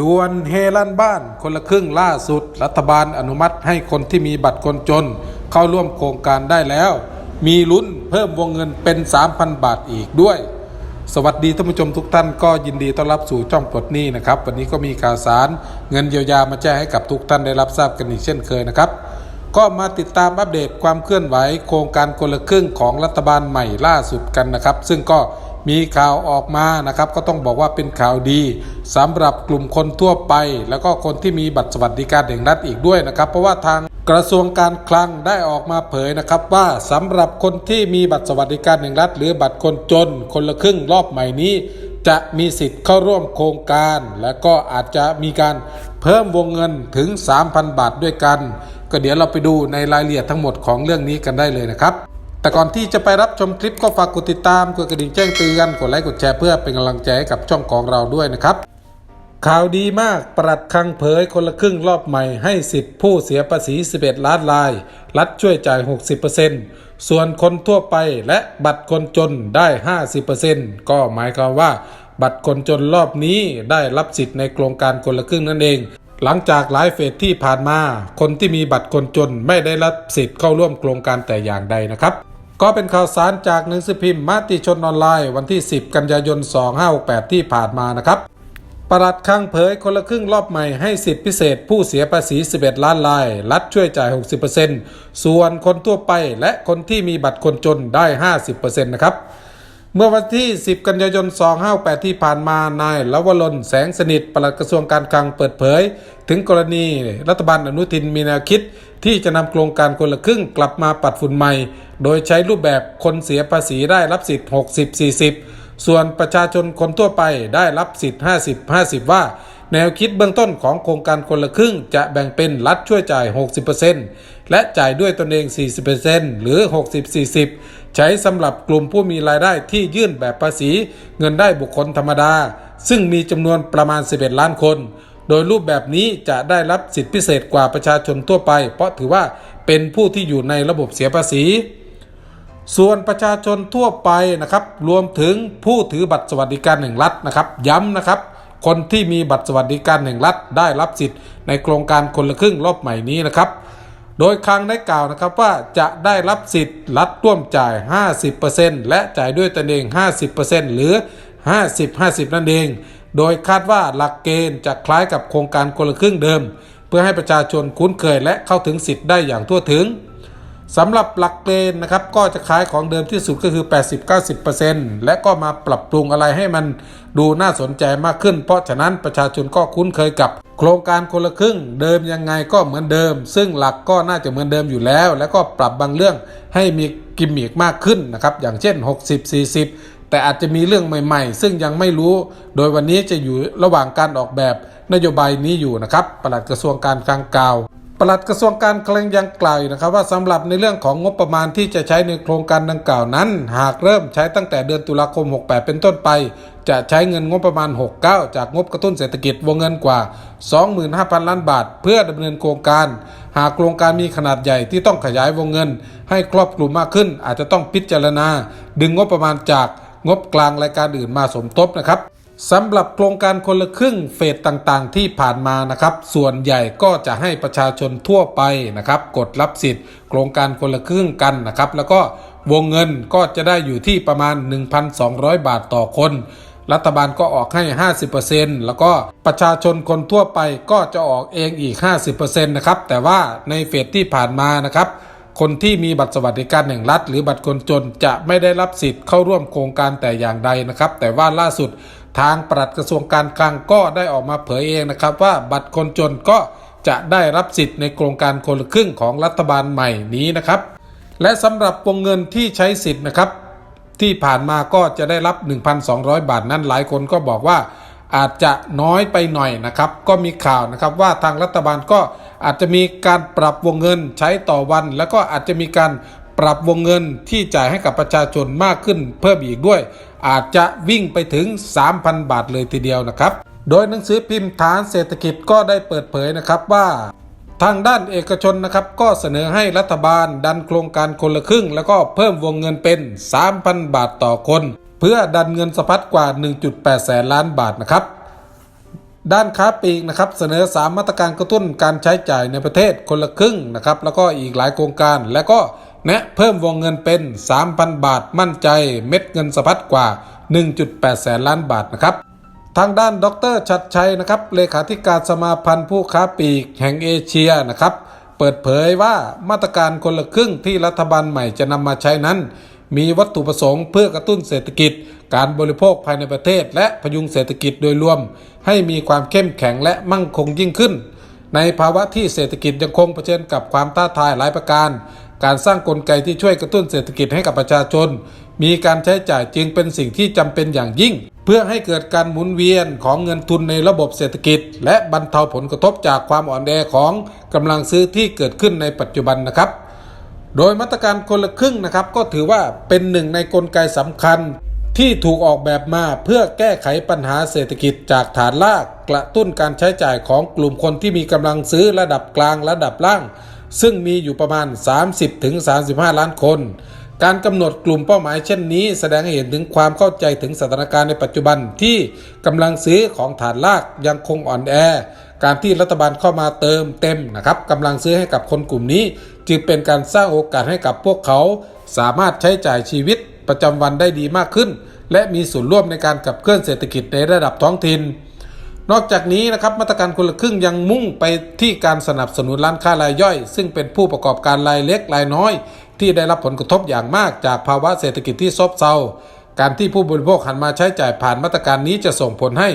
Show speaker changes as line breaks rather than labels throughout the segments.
ดวนเฮลั่นบ้านคนละครึ่งล่าสุด รัฐบาลอนุมัติให้คนที่มีบัตรคนจน เข้าร่วมโครงการได้แล้ว มีลุ้นเพิ่มวงเงินเป็น 3,000 บาทอีกด้วย สวัสดีท่านผู้ชมทุกท่านก็ยินดีต้อนรับสู่ช่องปลดหนี้นะครับ วันนี้ก็มีข่าวสารเงินเยียวยามาแจ้งให้กับทุกท่านได้รับทราบกันอีกเช่นเคยนะครับ ก็มาติดตามอัปเดตความเคลื่อนไหว โครงการคนละครึ่งของรัฐบาลใหม่ล่าสุดกันนะครับ ซึ่งก็ มีข่าวออกมานะครับก็ต้องบอกว่าเป็นข่าวดีสำหรับกลุ่มคนทั่วไป แล้วก็คนที่มีบัตรสวัสดิการแห่งรัฐอีกด้วยนะครับเพราะว่าทางกระทรวงการคลังได้ออกมาเผยนะครับว่าสำหรับคนที่มีบัตรสวัสดิการแห่งรัฐ หรือบัตรคนจน คนละครึ่งรอบใหม่นี้ จะมีสิทธิ์เข้าร่วมโครงการ และก็อาจจะมีการเพิ่มวงเงินถึง 3,000 บาทด้วยกัน ก็เดี๋ยวเราไปดูในรายละเอียดทั้งหมดของเรื่องนี้กันได้เลยนะครับ แต่ก่อนที่จะไปรับชมคลิปก็ฝากกดติดตามกดกระดิ่งแจ้งเตือนกดไลค์กดแชร์เพื่อเป็นกำลังใจให้กับช่องของเราด้วยนะครับ ข่าวดีมากปลัดคังเผยคนละครึ่งรอบใหม่ให้สิทธิผู้เสียภาษี 11 ล้านราย รัฐช่วยจ่าย 60%ส่วนคนทั่วไปและบัตรคนจนได้ 50%ก็หมายความว่า บัตรคนจนรอบนี้ได้รับสิทธิ์ในโครงการคนละครึ่งนั่นเองหลังจากหลายเฟสที่ผ่านมา คนที่มีบัตรคนจนไม่ได้รับสิทธิ์เข้าร่วมโครงการแต่อย่างใดนะครับ ก็เป็นข่าวสารจากหนังสือพิมพ์มติชนออนไลน์วันที่ 10 กันยายน 2568 ที่ผ่านมานะครับปลัดคลังเผยคนละครึ่งรอบใหม่ให้สิทธิพิเศษผู้เสียภาษี 11 ล้านราย รัฐช่วยจ่าย 60%ส่วนคนทั่วไปและคนที่มีบัตรคนจนได้ 50%นะครับ เมื่อวันที่ 10 กันยายน 258 ที่ผ่านมา นายลวรนแสงสนิทปลัดกระทรวงการคลังเปิดเผย ถึงกรณีรัฐบาลอนุทินมีแนวคิด ที่จะนำโครงการคนละครึ่งกลับมาปัดฝุ่นใหม่ โดยใช้รูปแบบคนเสียภาษีได้รับสิทธิ์ 60-40 ส่วนประชาชนคนทั่วไปได้รับสิทธิ์ 50-50 ว่า แนวคิดเบื้องต้นของโครงการคนละครึ่ง จะแบ่งเป็นรัฐช่วยจ่าย 60%และจ่ายด้วยตนเอง 40%หรือ 60-40 ใช้สำหรับกลุ่มผู้มีรายได้ที่ยื่นแบบภาษี เงินได้บุคคลธรรมดา ซึ่งมีจำนวนประมาณ 11 ล้านคน โดยรูปแบบนี้จะได้รับสิทธิพิเศษกว่าประชาชนทั่วไป เพราะถือว่าเป็นผู้ที่อยู่ในระบบเสียภาษีส่วนประชาชนทั่วไปนะครับ รวมถึงผู้ถือบัตรสวัสดิการแห่งรัฐนะครับ ย้ำนะครับ คนที่มีบัตรสวัสดิการแห่งรัฐได้รับสิทธิ์ในโครงการคนละครึ่งรอบใหม่นี้นะครับ โดยคลังได้กล่าวนะครับว่าจะได้รับสิทธิ์รัฐร่วมจ่าย 50%และจ่ายด้วยตนเอง 50%หรือ 50-50 นั่นเอง โดยคาดว่าหลักเกณฑ์จะคล้ายกับโครงการคนละครึ่งเดิม เพื่อให้ประชาชนคุ้นเคยและเข้าถึงสิทธิ์ได้อย่างทั่วถึง สำหรับหลักเกณฑ์นะครับก็จะคล้ายของเดิมที่สุดก็คือ 80-90%และก็มาปรับปรุงอะไรให้มันดูน่าสนใจมากขึ้น เพราะฉะนั้นประชาชนก็คุ้นเคยกับ โครงการคนละครึ่ง เดิมยังไงก็เหมือนเดิม ซึ่งหลักก็น่าจะเหมือนเดิมอยู่แล้ว แล้วก็ปรับบางเรื่องให้มีกิมมิกมากขึ้นนะครับอย่างเช่น 60-40แต่อาจจะมีเรื่องใหม่ๆ ซึ่งยังไม่รู้ โดยวันนี้จะอยู่ระหว่างการออกแบบนโยบายนี้อยู่นะครับ ปลัดกระทรวงการคลังกล่าว ปลัดกระทรวงการคลังยังกล่าวอยู่นะครับว่าสำหรับในเรื่องของงบประมาณที่จะใช้ในโครงการดังกล่าวนั้น หากเริ่มใช้ตั้งแต่เดือนตุลาคม 68 เป็นต้นไป จะใช้เงินงบประมาณ 69 จากงบกระตุ้นเศรษฐกิจวงเงินกว่า 25,000 ล้านบาท เพื่อดำเนินโครงการ หากโครงการมีขนาดใหญ่ที่ต้องขยายวงเงิน ให้ครอบคลุมมากขึ้น อาจจะต้องพิจารณา ดึงงบประมาณจากงบกลางรายการอื่นมาสมทบนะครับ สำหรับโครงการคนละครึ่งเฟสต่างๆ ที่ผ่านมานะครับ ส่วนใหญ่ก็จะให้ประชาชนทั่วไปนะครับ กดรับสิทธิ์ โครงการคนละครึ่งกันนะครับ แล้วก็วงเงินก็จะได้อยู่ที่ประมาณ 1,200 บาทต่อคน รัฐบาลก็ออกให้ 50%แล้วก็ประชาชนคนทั่วไปก็จะออกเองอีก 50%นะครับแต่ว่าในเฟสที่ผ่านมานะครับ คนที่มีบัตรสวัสดิการแห่งรัฐ หรือบัตรคนจนจะไม่ได้รับสิทธิ์เข้าร่วมโครงการแต่อย่างใดนะครับ แต่ว่าล่าสุดทางปลัดกระทรวงการคลังก็ได้ออกมาเผยเองนะครับ ว่าบัตรคนจนก็จะได้รับสิทธิ์ในโครงการคนละครึ่งของรัฐบาลใหม่นี้นะครับ และสำหรับวงเงินที่ใช้สิทธิ์นะครับ ที่ผ่านมาก็จะได้รับ 1,200 บาทนั้นหลายคนก็บอกว่าอาจจะน้อยไปหน่อยนะครับ ก็มีข่าวนะครับว่าทางรัฐบาลก็ อาจจะมีการปรับวงเงินใช้ต่อวัน แล้วก็อาจจะมีการปรับวงเงินที่จ่ายให้กับประชาชนมากขึ้นเพิ่มอีกด้วย อาจจะวิ่งไปถึง 3,000 บาทเลยทีเดียวนะครับ โดยหนังสือพิมพ์ฐานเศรษฐกิจก็ได้เปิดเผยนะครับว่าทางด้านเอกชนนะครับก็เสนอให้รัฐบาลดันโครงการคนละครึ่ง แล้วก็เพิ่มวงเงินเป็น 3,000 บาทต่อคน เพื่อดันเงินสะพัดกว่า 1.8 แสนล้านบาทนะครับ ด้านค้าปลีกนะครับเสนอ 3 มาตรการกระตุ้นการใช้จ่ายในประเทศคนละครึ่งนะครับแล้วก็อีกหลายโครงการ และก็แนะเพิ่มวงเงินเป็น 3,000 บาทมั่นใจเม็ดเงินสะพัดกว่า 1.8 แสนล้านบาทนะครับทางด้านดรชัดชัยนะครับเลขาธิการสมาพันธ์ผู้ค้าปลีกแห่งเอเชียนะครับเปิดเผยว่ามาตรการคนละครึ่งที่รัฐบาลใหม่จะนำมาใช้นั้น มีวัตถุประสงค์เพื่อกระตุ้นเศรษฐกิจ การบริโภคภายในประเทศ และพยุงเศรษฐกิจโดยรวม ให้มีความเข้มแข็งและมั่งคงยิ่งขึ้น ในภาวะที่เศรษฐกิจยังคงเผชิญกับความท้าทายหลายประการ การสร้างกลไกที่ช่วยกระตุ้นเศรษฐกิจให้กับประชาชน มีการใช้จ่ายจึงเป็นสิ่งที่จำเป็นอย่างยิ่ง เพื่อให้เกิดการหมุนเวียนของเงินทุนในระบบเศรษฐกิจ และบรรเทาผลกระทบจากความอ่อนแอของกำลังซื้อที่เกิดขึ้นในปัจจุบันนะครับโดยมาตรการคนละครึ่งนะครับก็ถือว่าเป็นหนึ่งในกลไกสำคัญ ที่ถูกออกแบบมาเพื่อแก้ไขปัญหาเศรษฐกิจจากฐานราก กระตุ้นการใช้จ่ายของกลุ่มคนที่มีกำลังซื้อระดับกลางระดับล่าง ซึ่งมีอยู่ประมาณ 30-35 ล้านคน การกำหนดกลุ่มเป้าหมายเช่นนี้ แสดงให้เห็นถึงความเข้าใจถึงสถานการณ์ในปัจจุบันที่กำลังซื้อของฐานรากยังคงอ่อนแอ การที่รัฐบาลเข้ามาเติมเต็มนะครับกำลังซื้อให้กับคนกลุ่มนี้ จึงเป็นการสร้างโอกาสให้กับพวกเขา สามารถใช้จ่ายชีวิต ประจำวันได้ดีมากขึ้น และมีส่วนร่วมในการขับเคลื่อนเศรษฐกิจในระดับท้องถิ่นนอกจากนี้นะครับมาตรการคนละครึ่งยังมุ่งไปที่การสนับสนุนร้านค้ารายย่อย ซึ่งเป็นผู้ประกอบการรายเล็กรายน้อย ที่ได้รับผลกระทบอย่างมากจากภาวะเศรษฐกิจที่ซบเซาการที่ผู้บริโภคหันมาใช้จ่ายผ่านมาตรการนี้จะส่งผลให้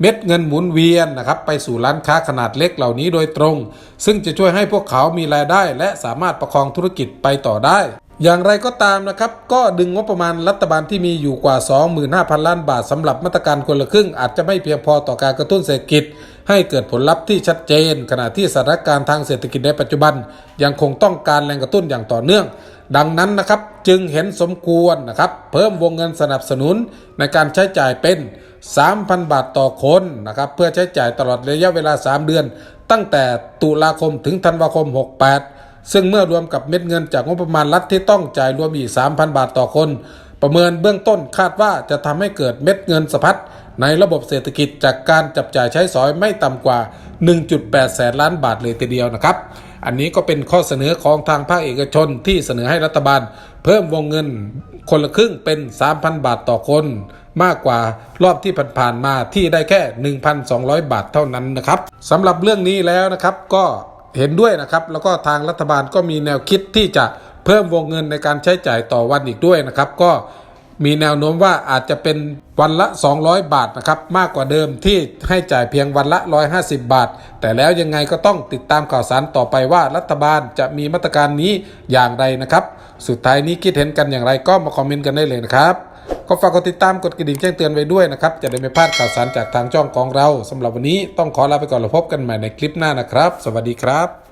เม็ดเงินหมุนเวียนนะครับไปสู่ร้านค้าขนาดเล็กเหล่านี้โดยตรง ซึ่งจะช่วยให้พวกเขามีรายได้ และสามารถประคองธุรกิจไปต่อได้ อย่างไรก็ตามนะครับ ก็ดึงงบประมาณรัฐบาลที่มีอยู่กว่า 25,000 ล้านบาทสำหรับมาตรการคนละครึ่ง อาจจะไม่เพียงพอต่อการกระตุ้นเศรษฐกิจ ให้เกิดผลลัพธ์ที่ชัดเจน ขณะที่สถานการณ์ทางเศรษฐกิจในปัจจุบัน ยังคงต้องการแรงกระตุ้นอย่างต่อเนื่อง ดังนั้นนะครับจึงเห็นสมควรนะครับ เพิ่มวงเงินสนับสนุนในการใช้จ่ายเป็น 3,000 บาทต่อคนนะครับเพื่อใช้จ่ายตลอดระยะเวลา 3 เดือน ตั้งแต่ตุลาคมถึงธันวาคม 68 ซึ่งเมื่อรวมกับเม็ดเงินจากงบประมาณรัฐที่ต้องจ่ายรวมอีก 3,000 บาทต่อคน ประเมินเบื้องต้นคาดว่าจะทำให้เกิดเม็ดเงินสะพัดในระบบเศรษฐกิจจากการจับจ่ายใช้สอยไม่ต่ำกว่า 1.8 แสนล้านบาทเลยทีเดียวนะครับ อันนี้ก็เป็นข้อเสนอของทางภาคเอกชนที่เสนอให้รัฐบาล เพิ่มวงเงินคนละครึ่งเป็น 3,000 บาทต่อคน มากกว่ารอบที่ผ่านๆมาที่ได้แค่ 1,200 บาทเท่านั้นนะครับสำหรับเรื่องนี้แล้วนะครับก็ เห็นด้วยนะครับ แล้วก็ทางรัฐบาลก็มีแนวคิดที่จะเพิ่มวงเงินในการใช้จ่ายต่อวันอีกด้วยนะครับ ก็มีแนวโน้มว่าอาจจะเป็นวันละ 200 บาทนะครับมากกว่าเดิมที่ให้จ่ายเพียงวันละ 150 บาท แต่แล้วยังไงก็ต้องติดตามข่าวสารต่อไปว่ารัฐบาลจะมีมาตรการนี้อย่างไรนะครับ สุดท้ายนี้คิดเห็นกันอย่างไรก็มาคอมเมนต์กันได้เลยนะครับ ก็ฝากกดติดตามกดกระดิ่งแจ้งเตือนไว้ด้วยนะครับ จะได้ไม่พลาดข่าวสารจากทางช่องของเราสำหรับวันนี้ต้องขอลาไปก่อนแล้วพบกันใหม่ในคลิปหน้านะครับ สวัสดีครับ